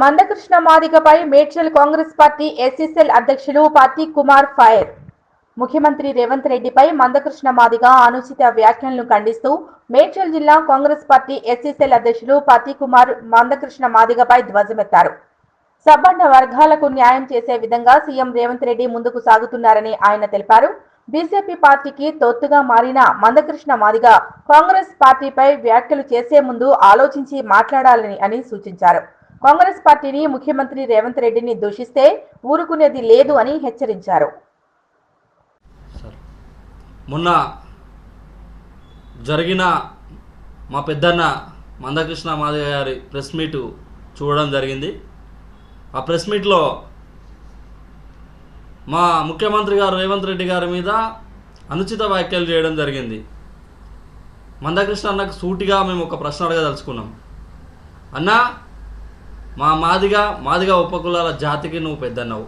మందకృష్ణ మాదిగపై Medchal Congress party SSL అధ్యక్షులు Pathi Kumar fire. ముఖ్యమంత్రి రేవంత్ రెడ్డిపై మందకృష్ణ మాదిగ అనుచిత వ్యాఖ్యలను ఖండిస్తూ మేడ్చల్ జిల్లా కాంగ్రెస్ పార్టీ ఎస్ఎస్ఎల్ అధ్యక్షులు పతి కుమార్ మందకృష్ణ మాదిగపై ధ్వజమెత్తారు. సబ్బండ వర్గాలకు న్యాయం చేసే విధంగా సీఎం రేవంత్ రెడ్డి ముందుకు సాగుతున్నారని ఆయన తెలిపారు. బీజేపీ పార్టీకి తొత్తుగా మారిన మందకృష్ణ మాదిగ కాంగ్రెస్ పార్టీపై వ్యాఖ్యలు చేసే ముందు ఆలోచించి మాట్లాడాలని అని సూచించారు. కాంగ్రెస్ పార్టీని ముఖ్యమంత్రి రేవంత్ రెడ్డిని దూషిస్తే ఊరుకునేది లేదు అని హెచ్చరించారు. మొన్న జరిగిన మా పెద్దన్న మందకృష్ణ మాధవ గారి ప్రెస్ మీట్ చూడడం జరిగింది. ఆ ప్రెస్ మీట్లో మా ముఖ్యమంత్రి గారు రేవంత్ రెడ్డి గారి మీద అనుచిత వ్యాఖ్యలు చేయడం జరిగింది. మందకృష్ణ అన్నకు సూటిగా మేము ఒక ప్రశ్న అడగదలుచుకున్నాం. అన్నా మా మాదిగా మాదిగా ఉపకులాల జాతికి నువ్వు పెద్దన్నావు.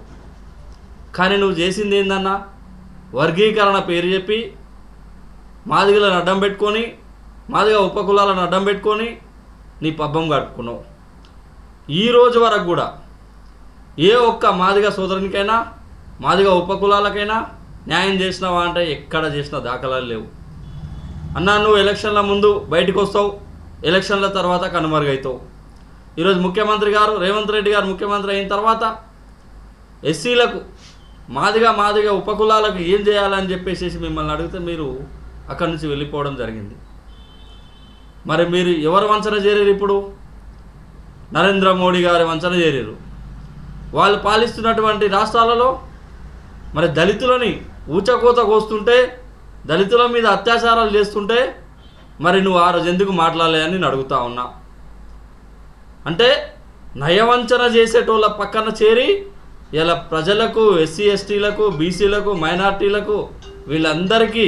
కానీ నువ్వు చేసింది ఏందన్నా? వర్గీకరణ పేరు చెప్పి మాదిగలను అడ్డం పెట్టుకొని మాదిగ ఉపకులాలను అడ్డం పెట్టుకొని నీ పబ్బం కట్టుకున్నావు. ఈ రోజు వరకు కూడా ఏ ఒక్క మాదిగ సోదరునికైనా మాదిగ ఉపకులాలకైనా న్యాయం చేసినావా అంటే ఎక్కడ చేసిన దాఖలాలు లేవు. అన్నా నువ్వు ఎలక్షన్ల ముందు బయటకు వస్తావు ఎలక్షన్ల తర్వాత కనుమరుగవుతావు ఈరోజు ముఖ్యమంత్రి గారు రేవంత్ రెడ్డి గారు ముఖ్యమంత్రి అయిన తర్వాత ఎస్సీలకు మాదిగా మాదిగా ఉపకులాలకు ఏం చేయాలని చెప్పేసి మిమ్మల్ని అడిగితే మీరు అక్కడి నుంచి వెళ్ళిపోవడం జరిగింది. మరి మీరు ఎవరు వంచన చేరారు ఇప్పుడు? నరేంద్ర మోడీ గారి వంచన చేరారు వాళ్ళు పాలిస్తున్నటువంటి రాష్ట్రాలలో మరి దళితులని ఊచకోత కోస్తుంటే దళితుల మీద అత్యాచారాలు చేస్తుంటే మరి నువ్వు ఆ రోజు ఎందుకు మాట్లాడలే అని నేను అడుగుతా ఉన్నా. అంటే నయవంచన చేసేటోళ్ళ పక్కన చేరి ఇలా ప్రజలకు ఎస్సీ ఎస్టీలకు బీసీలకు మైనార్టీలకు వీళ్ళందరికీ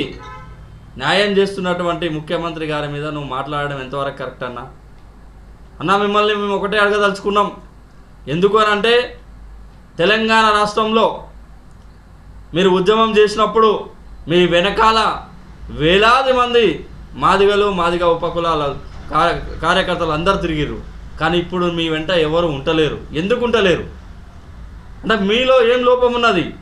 న్యాయం చేస్తున్నటువంటి ముఖ్యమంత్రి గారి మీద నువ్వు మాట్లాడడం ఎంతవరకు కరెక్ట్ అన్నా? అన్నా మిమ్మల్ని మేము ఒకటే అడగదలుచుకున్నాం. ఎందుకు అని అంటే తెలంగాణ రాష్ట్రంలో మీరు ఉద్యమం చేసినప్పుడు మీ వెనకాల వేలాది మంది మాదిగలు మాదిగ ఉపకులాల కార్య కార్యకర్తలు అందరు తిరిగిర్రు. కానీ ఇప్పుడు మీ వెంట ఎవరు ఉంటలేరు. ఎందుకు ఉంటలేరు? అంటే మీలో ఏం లోపం ఉన్నది?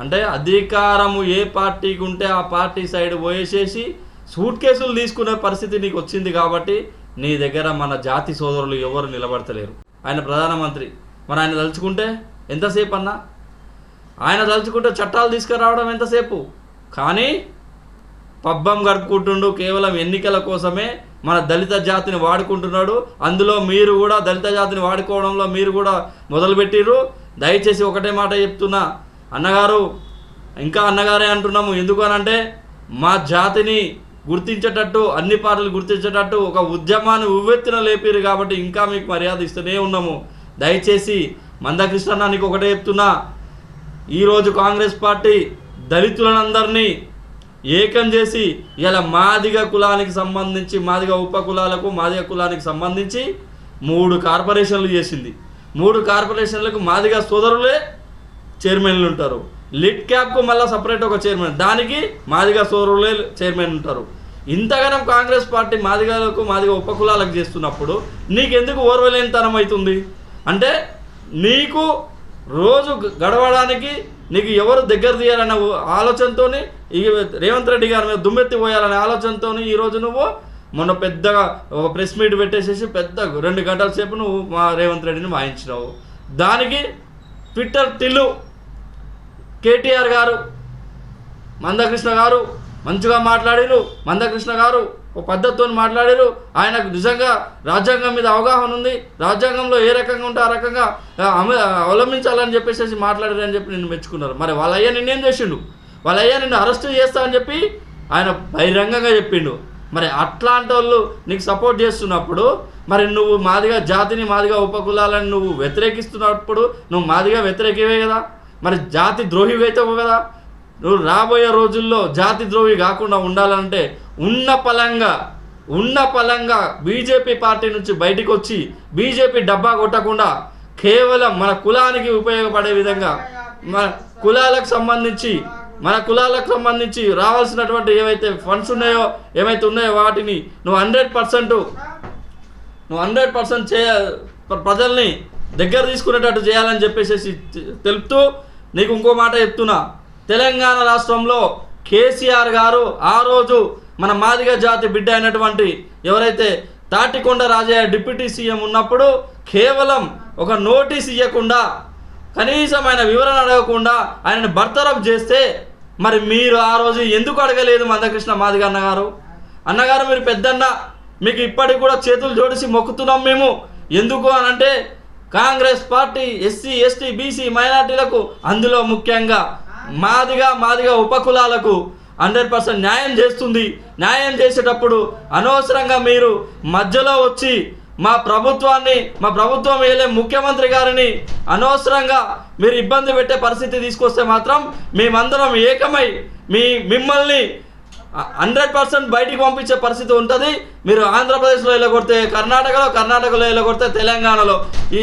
అంటే అధికారము ఏ పార్టీకి ఉంటే ఆ పార్టీ సైడ్ పోయేసేసి సూట్ కేసులు తీసుకునే పరిస్థితి నీకు వచ్చింది కాబట్టి నీ దగ్గర మన జాతి సోదరులు ఎవరు నిలబడతలేరు. ఆయన ప్రధానమంత్రి. మరి ఆయన తలుచుకుంటే ఎంతసేపు అన్నా? ఆయన తలుచుకుంటే చట్టాలు తీసుకురావడం ఎంతసేపు? కానీ పబ్బం గడుపుకుంటుండు కేవలం ఎన్నికల కోసమే మన దళిత జాతిని వాడుకుంటున్నాడు. అందులో మీరు కూడా దళిత జాతిని వాడుకోవడంలో మీరు కూడా మొదలుపెట్టిర్రు. దయచేసి ఒకటే మాట చెప్తున్నా. అన్నగారు ఇంకా అన్నగారే అంటున్నాము. ఎందుకు అనంటే మా జాతిని గుర్తించేటట్టు అన్ని పార్టీలు గుర్తించేటట్టు ఒక ఉద్యమాన్ని ఉవ్వెత్తున లేపిరు కాబట్టి ఇంకా మీకు మర్యాద ఇస్తూనే ఉన్నాము. దయచేసి మందకృష్ణ నీకు ఒకటే చెప్తున్నా. ఈరోజు కాంగ్రెస్ పార్టీ దళితులందరినీ ఏకం చేసి ఇలా మాదిగ కులానికి సంబంధించి మాదిగ ఉప కులాలకు మాదిగ కులానికి సంబంధించి మూడు కార్పొరేషన్లు చేసింది. మూడు కార్పొరేషన్లకు మాదిగ సోదరులే చైర్మన్లు ఉంటారు. లిట్ క్యాప్కు మళ్ళీ సపరేట్ ఒక చైర్మన్. దానికి మాదిగ సోదరులే చైర్మన్ ఉంటారు. ఇంతగానం కాంగ్రెస్ పార్టీ మాదిగలకు మాదిగ ఉపకులాలకు చేస్తున్నప్పుడు నీకెందుకు ఓర్వలేనితనం అవుతుంది? అంటే నీకు రోజు గడవడానికి నీకు ఎవరు దగ్గర తీయాలన్న ఓ- ఆలోచనతోని ఈ రేవంత్ రెడ్డి గారి మీద దుమ్మెత్తి పోయాలనే ఆలోచనతోని ఈరోజు నువ్వు మొన్న పెద్దగా ఒక ప్రెస్ మీట్ పెట్టేసేసి పెద్ద రెండు గంటల సేపు నువ్వు మా రేవంత్ రెడ్డిని వాయించినావు. దానికి ట్విట్టర్ టిల్లు కేటీఆర్ గారు మందకృష్ణ గారు మంచిగా మాట్లాడిరు మందకృష్ణ గారు ఓ పద్ధతితో మాట్లాడారు. ఆయనకు నిజంగా రాజ్యాంగం మీద అవగాహన ఉంది. రాజ్యాంగంలో ఏ రకంగా ఉంటే ఆ రకంగా అమ- అవలంబించాలని చెప్పేసి మాట్లాడారు అని చెప్పి నిన్ను మెచ్చుకున్నారు. మరి వాళ్ళ అయ్యా నిన్నేం చేసిండు? వాళ్ళ అయ్యా నిన్ను అరెస్ట్ చేస్తా అని చెప్పి ఆయన బహిరంగంగా చెప్పిండు. మరి అట్లాంటి వాళ్ళు నీకు సపోర్ట్ చేస్తున్నప్పుడు మరి నువ్వు మాదిగా జాతిని మాదిగా ఉపకులాలని నువ్వు వ్యతిరేకిస్తున్నప్పుడు నువ్వు మాదిగా వ్యతిరేకవే కదా? మరి జాతి ద్రోహివైతావు కదా? నువ్వు రాబోయే రోజుల్లో జాతి ద్రోహి కాకుండా ఉండాలంటే ఉన్న పలంగా ఉన్న పలంగా బీజేపీ పార్టీ నుంచి బయటికి వచ్చి బీజేపీ డబ్బా కొట్టకుండా కేవలం మన కులానికి ఉపయోగపడే విధంగా మన కులాలకు సంబంధించి మన కులాలకు సంబంధించి రావాల్సినటువంటి ఏవైతే ఫండ్స్ ఉన్నాయో ఏమైతే ఉన్నాయో వాటిని నువ్వు హండ్రెడ్ పర్సెంట్ నువ్వు హండ్రెడ్ పర్సెంట్ చేయ ప్రజల్ని దగ్గర తీసుకునేటట్టు చేయాలని చెప్పేసి తెలుపుతూ నీకు ఇంకో మాట చెప్తున్నా. తెలంగాణ రాష్ట్రంలో కేసీఆర్ గారు ఆ రోజు మన మాదిగ జాతి బిడ్డ అయినటువంటి ఎవరైతే తాటికొండ రాజయ్య డిప్యూటీ సీఎం ఉన్నప్పుడు కేవలం ఒక నోటీస్ ఇవ్వకుండా కనీసం ఆయన వివరణ అడగకుండా ఆయనని బర్తరఫ్ చేస్తే మరి మీరు ఆ రోజు ఎందుకు అడగలేదు మందకృష్ణ మాదిగ అన్నగారు? అన్నగారు మీరు పెద్దన్న మీకు ఇప్పటికి కూడా చేతులు జోడిసి మొక్కుతున్నాం మేము. ఎందుకు అని అంటే Congress party SC ST BC మైనార్టీలకు అందులో ముఖ్యంగా మాదిగా మాదిగా ఉపకులాలకు హండ్రెడ్ పర్సెంట్ న్యాయం చేస్తుంది. న్యాయం చేసేటప్పుడు అనవసరంగా మీరు మధ్యలో వచ్చి మా ప్రభుత్వాన్ని మా ప్రభుత్వం వేలే ముఖ్యమంత్రి గారిని అనవసరంగా మీరు ఇబ్బంది పెట్టే పరిస్థితి తీసుకొస్తే మాత్రం మేమందరం ఏకమై మీ మిమ్మల్ని హండ్రెడ్ పర్సెంట్ బయటికి పంపించే పరిస్థితి ఉంటుంది. మీరు ఆంధ్రప్రదేశ్లో వెళ్ళగొడితే కర్ణాటకలో కర్ణాటకలో వెళ్ళగొడితే తెలంగాణలో. ఈ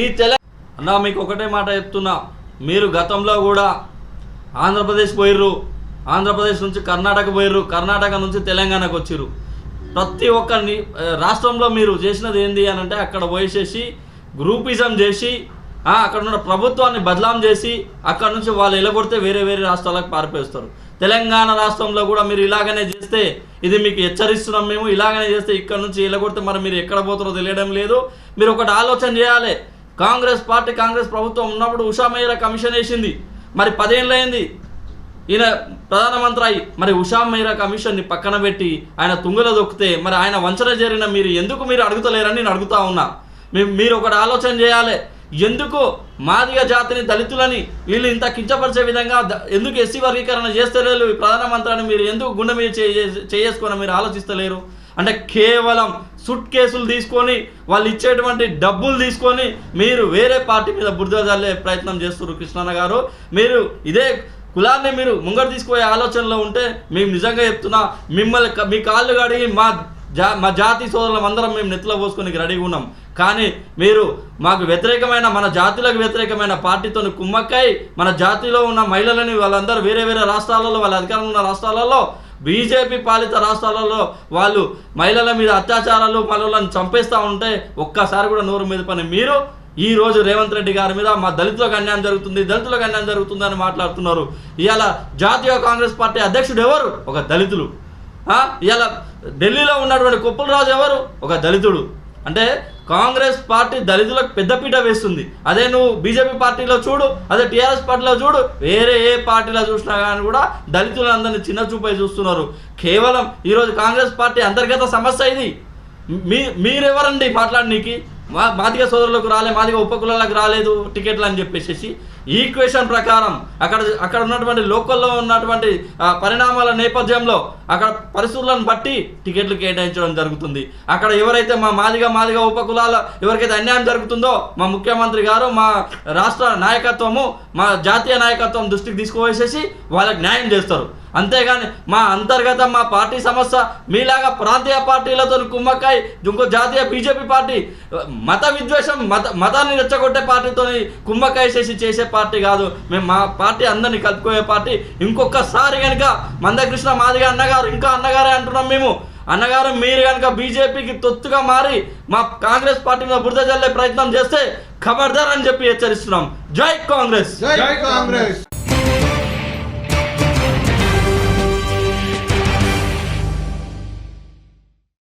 ఈ తెలంగాణ అన్నా మీకు ఒకటే మాట చెప్తున్నా. మీరు గతంలో కూడా ఆంధ్రప్రదేశ్ పోయిర్రు. ఆంధ్రప్రదేశ్ నుంచి కర్ణాటక పోయిర్రు. కర్ణాటక నుంచి తెలంగాణకు వచ్చిర్రు. ప్రతి ఒక్కరిని రాష్ట్రంలో మీరు చేసినది ఏంది అని అంటే అక్కడ పోయేసేసి గ్రూపిజం చేసి అక్కడ ఉన్న ప్రభుత్వాన్ని బదలాం చేసి అక్కడ నుంచి వాళ్ళు ఎలగొడితే వేరే వేరే రాష్ట్రాలకు పారిపోస్తారు తెలంగాణ రాష్ట్రంలో కూడా మీరు ఇలాగనే చేస్తే ఇది మీకు హెచ్చరిస్తున్నాం మేము ఇలాగనే చేస్తే ఇక్కడ నుంచి ఎలగొడితే మరి మీరు ఎక్కడ పోతారో తెలియడం లేదు. మీరు ఒకటి ఆలోచన చేయాలి. కాంగ్రెస్ పార్టీ కాంగ్రెస్ ప్రభుత్వం ఉన్నప్పుడు ఉషా మేయర కమిషన్ వేసింది. మరి పదేళ్ళైంది ఈయన ప్రధానమంత్రి అయి మరి ఉషా మీరా కమిషన్ని పక్కన పెట్టి ఆయన తుంగలో దొక్కితే మరి ఆయన వంచన జరిగిన మీరు ఎందుకు మీరు అడుగుతలేరని నేను అడుగుతా ఉన్నా. మీరు ఒకటి ఆలోచన చేయాలి. ఎందుకు మాదిగ జాతిని దళితులని వీళ్ళు ఇంత కించపరిచే విధంగా ఎందుకు ఎస్సీ వర్గీకరణ చేస్తలేరు? ఈ ప్రధానమంత్రి అని మీరు ఎందుకు గుండె మీద చేసుకొని మీరు ఆలోచిస్తలేరు? అంటే కేవలం సుట్ కేసులు తీసుకొని వాళ్ళు ఇచ్చేటువంటి డబ్బులు తీసుకొని మీరు వేరే పార్టీ మీద బురద జల్లే ప్రయత్నం చేస్తున్నారు కృష్ణన్న గారు. మీరు ఇదే కులాన్ని మీరు ముంగడు తీసుకుపోయే ఆలోచనలో ఉంటే మేము నిజంగా చెప్తున్నా మిమ్మల్ని మీ కాళ్ళు కడిగి మా జా మా జాతి సోదరులం అందరం మేము నెత్తిలో పోసుకొని రెడీగా ఉన్నాం. కానీ మీరు మాకు వ్యతిరేకమైన మన జాతులకు వ్యతిరేకమైన పార్టీతో కుమ్మక్కై మన జాతిలో ఉన్న మహిళలని వాళ్ళందరూ వేరే వేరే రాష్ట్రాలలో వాళ్ళ అధికారంలో ఉన్న రాష్ట్రాలలో బీజేపీ పాలిత రాష్ట్రాలలో వాళ్ళు మహిళల మీద అత్యాచారాలు మహిళలను చంపేస్తూ ఉంటే ఒక్కసారి కూడా నోరు మీద పని మీరు ఈ రోజు రేవంత్ రెడ్డి గారి మీద మా దళితులకు అన్యాయం జరుగుతుంది దళితులకు అన్యాయం జరుగుతుంది అని మాట్లాడుతున్నారు. ఇవాళ జాతీయ కాంగ్రెస్ పార్టీ అధ్యక్షుడు ఎవరు? ఒక దళితులు. ఇవాళ ఢిల్లీలో ఉన్నటువంటి కుప్పల రాజు ఎవరు? ఒక దళితుడు. అంటే కాంగ్రెస్ పార్టీ దళితులకు పెద్దపీట వేస్తుంది. అదే నువ్వు బీజేపీ పార్టీలో చూడు అదే టీఆర్ఎస్ పార్టీలో చూడు వేరే ఏ పార్టీలో చూసినా కానీ కూడా దళితులందరినీ చిన్న చూపై చూస్తున్నారు. కేవలం ఈరోజు కాంగ్రెస్ పార్టీ అంతర్గత సమస్య ఇది. మీ మీరెవరండి మాట్లాడనీకి మా మాదిగ సోదరులకు రాలే మాదిగ ఉపకులాలకు రాలేదు టికెట్లు అని చెప్పేసి ఈక్వేషన్ ప్రకారం అక్కడ అక్కడ ఉన్నటువంటి లోకల్లో ఉన్నటువంటి పరిణామాల నేపథ్యంలో అక్కడ పరిస్థితులను బట్టి టికెట్లు కేటాయించడం జరుగుతుంది. అక్కడ ఎవరైతే మా మాదిగ మాదిగ ఉపకులాల ఎవరికైతే అన్యాయం జరుగుతుందో మా ముఖ్యమంత్రి గారు మా రాష్ట్ర నాయకత్వము మా జాతీయ నాయకత్వం దృష్టికి తీసుకువేసేసి వాళ్ళకి న్యాయం చేస్తారు. అంతేగాని మా అంతర్గత మా పార్టీ సమస్య మీలాగా ప్రాంతీయ పార్టీలతో కుమ్మక్కాయి ఇంకో జాతీయ బీజేపీ పార్టీ మత విద్వేషం మత మతాన్ని రెచ్చగొట్టే పార్టీతో కుమ్మక్కాయ చేసి చేసే పార్టీ కాదు. మేము మా పార్టీ అందరినీ కలుపుకోయే పార్టీ. ఇంకొకసారి కనుక మందకృష్ణ మాదిగా అన్నగారు ఇంకా అన్నగారే అంటున్నాం మేము. అన్నగారు మీరు కనుక బీజేపీకి తొత్తుగా మారి మా కాంగ్రెస్ పార్టీ మీద బురద జల్లే ప్రయత్నం చేస్తే ఖబర్దార్ అని చెప్పి హెచ్చరిస్తున్నాం. జై కాంగ్రెస్. జై కాంగ్రెస్.